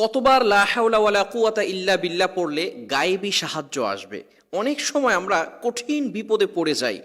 কতবার লা হাওলা কুয়াতা ইল্লা বিল্লাহ পড়লে গায়েবী সাহায্য আসবে? অনেক সময় আমরা কঠিন বিপদে পড়ে যাই।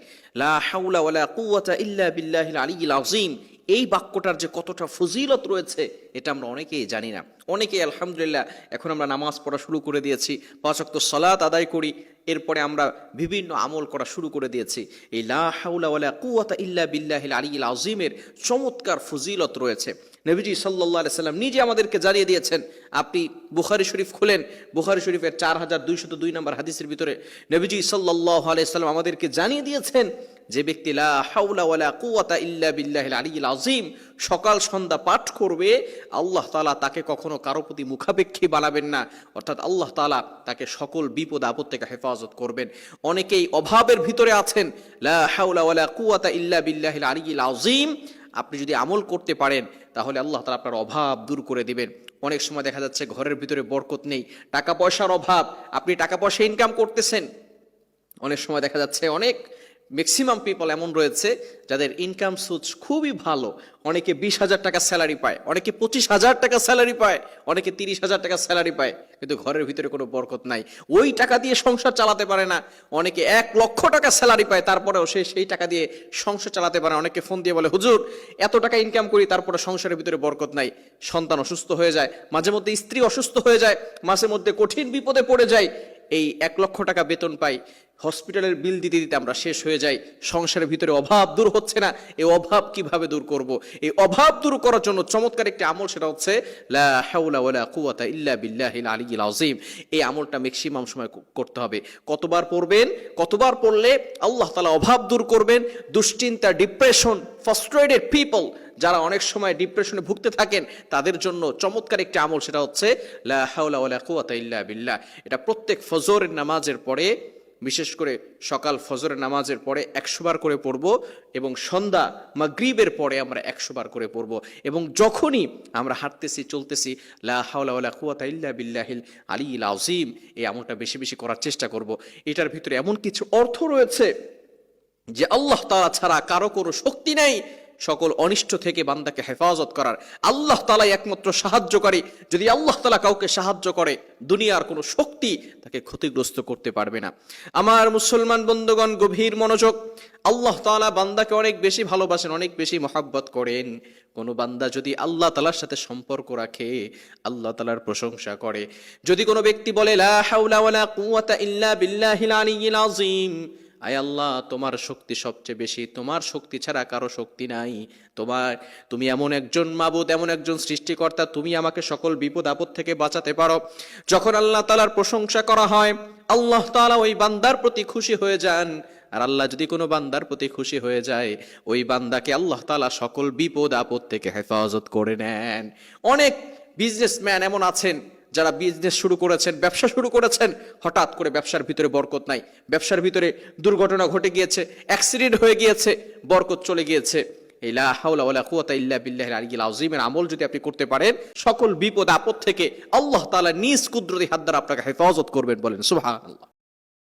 লা হাওলা কুয়াতা ইল্লা বিল্লাহিল আলিয়িল আযীম। এই বাক্যটার যে কতটা ফজিলত রয়েছে, এটা আমরা অনেকেই জানি না। অনেকেই আলহামদুলিল্লাহ, এখন আমরা নামাজ পড়া শুরু করে দিয়েছি, পাঁচ ওয়াক্ত সালাত আদায় করি, এরপরে আমরা বিভিন্ন আমল করা শুরু করে দিয়েছি। এই লা হাওলা কুয়াতা ইল্লা বিল্লাহিল আলিয়িল আযীমের চমৎকার ফজিলত রয়েছে। নবীজি সাল্লাহ সাল্লাম নিজে আমাদেরকে জানিয়ে দিয়েছেন, আপনি বুখারি শরীফ খুলেন, বুখারি শরীফের চার হাজার দুইশত দুই নম্বর হাদিসের ভিতরে নবীজি সাল্লাহ আলাইসাল্লাম আমাদেরকে জানিয়ে দিয়েছেন যে ব্যক্তি লা হাওলা ওয়ালা আলিয়িল আযীম, সকাল সন্ধ্যা পাঠ করবে, আল্লাহ তালা তাকে কখনো কারও প্রতি মুখাপেক্ষী বানাবেন না। অর্থাৎ আল্লাহ তালা তাকে সকল বিপদ আপদ থেকে হেফাজত করবেন। অনেকেই অভাবের ভিতরে আছেন, লা হাওলা ওয়ালা কুওয়াতা ইল্লা বিল্লাহিল আলিয়িল আযীম, আপনি যদি আমল করতে পারেন তাহলে আল্লাহ তালা আপনার অভাব দূর করে দিবেন। অনেক সময় দেখা যাচ্ছে ঘরের ভিতরে বরকত নেই, টাকা পয়সার অভাব, আপনি টাকা পয়সা ইনকাম করতেছেন। অনেক সময় দেখা যাচ্ছে অনেক ম্যাক্সিমাম পিপল এমন রয়েছে যাদের ইনকাম সোর্স খুবই ভালো। অনেকে বিশ হাজার টাকা স্যালারি পায়, অনেকে পঁচিশ হাজার টাকা স্যালারি পায়, অনেকে তিরিশ হাজার টাকা স্যালারি পায়। কিন্তু ঘরের ভিতরে কোনো বরকত নাই। ওই টাকা দিয়ে সংসার চালাতে পারে না। অনেকে এক লক্ষ টাকা স্যালারি পায়, তারপরেও সে সেই টাকা দিয়ে সংসার চালাতে পারে অনেকে ফোন দিয়ে বলে, হুজুর, এত টাকা ইনকাম করি, তারপরে সংসারের ভিতরে বরকত নাই। সন্তান অসুস্থ হয়ে যায় মাঝে মধ্যে স্ত্রী অসুস্থ হয়ে যায় মাঝে মধ্যে কঠিন বিপদে পড়ে যায়। এই এক লক্ষ টাকা বেতন পাই, হসপিটালের বিল দিতে দিতে আমরা শেষ হয়ে যাই, সংসারের ভিতরে অভাব দূর হচ্ছে না এই অভাব কীভাবে দূর করব? এই অভাব দূর করার জন্য চমৎকার একটি আমল সেটা হচ্ছে ইল্লা আযীম। এই আমলটা ম্যাক্সিমাম সময় করতে হবে। কতবার পড়বেন? কতবার পড়লে আল্লাহ তালা অভাব দূর করবেন? দুশ্চিন্তা ডিপ্রেশন ফ্রাস্ট্রেটেড পিপল যারা অনেক সময় ডিপ্রেশনে ভুগতে থাকেন, তাদের জন্য চমৎকার একটি আমল সেটা হচ্ছে, লা হাওলা বিল্লাহ। এটা প্রত্যেক ফজরের নামাজের পরে, বিশেষ করে সকাল ফজরের নামাজের পরে একশো বার করে পড়ব এবং সন্ধ্যা মাগরিবের পরে আমরা একশো বার করে পড়ব। এবং যখনই আমরা হাঁটতেছি, চলতেছি, লা হাওলা ইল্লা বিল্লাহিল আলিয়িল আযীম, এই আমলটা বেশি বেশি করার চেষ্টা করব। এটার ভিতরে এমন কিছু অর্থ রয়েছে যে আল্লাহ তাআলা ছাড়া কারও কোনো শক্তি নেই। সকল অনিষ্ট থেকে বান্দাকে হেফাজত করার। আল্লাহ তালাই একমাত্র সাহায্যকারী। যদি আল্লাহ তালা কাউকে সাহায্য করে, দুনিয়ার কোনো শক্তি তাকে ক্ষতিগ্রস্ত করতে পারবে না। আমার মুসলমান বন্ধুগণ, গভীর মনোযোগ। আল্লাহ তালা বান্দাকে অনেক বেশি ভালোবাসেন, অনেক বেশি মহাব্বত করেন। কোনো বান্দা যদি আল্লাহ তালার সাথে সম্পর্ক রাখে, আল্লাহ তালার প্রশংসা করে। যদি কোনো ব্যক্তি বলে, লা কুওয়াতা ইল্লা বিল্লাহিল আলিয়্যিল আযীম আয় আল্লাহ, তোমার শক্তি সবচেয়ে বেশি। তোমার শক্তি ছাড়া কারও শক্তি নাই। তোমার, তুমি এমন একজন মাবুদ, এমন একজন সৃষ্টিকর্তা, তুমি আমাকে সকল বিপদ, আপদ থেকে বাঁচাতে পারো। যখন আল্লাহ তালার প্রশংসা করা হয়, আল্লাহ তাআলা ওই বান্দার প্রতি খুশি হয়ে যান। আর আল্লাহ যদি কোনো বান্দার প্রতি খুশি হয়ে যায়, ওই বান্দাকে আল্লাহ তালা সকল বিপদ, আপদ থেকে হেফাজত করে নেন। অনেক বিজনেসম্যান এমন আছেন যারা বিজনেস শুরু করেছেন, ব্যবসা শুরু করেছেন, হঠাৎ করে ব্যবসার ভিতরে বরকত নাই। ব্যবসার ভিতরে দুর্ঘটনা ঘটে গিয়েছে অ্যাক্সিডেন্ট হয়ে গিয়েছে, বরকত চলে গিয়েছে। আমল যদি আপনি করতে পারেন, সকল বিপদ আপদ থেকে আল্লাহ তালা নিজ কুদরতি হাত দ্বারা আপনাকে হেফাজত করবেন বলেন, সুবহানাল্লাহ।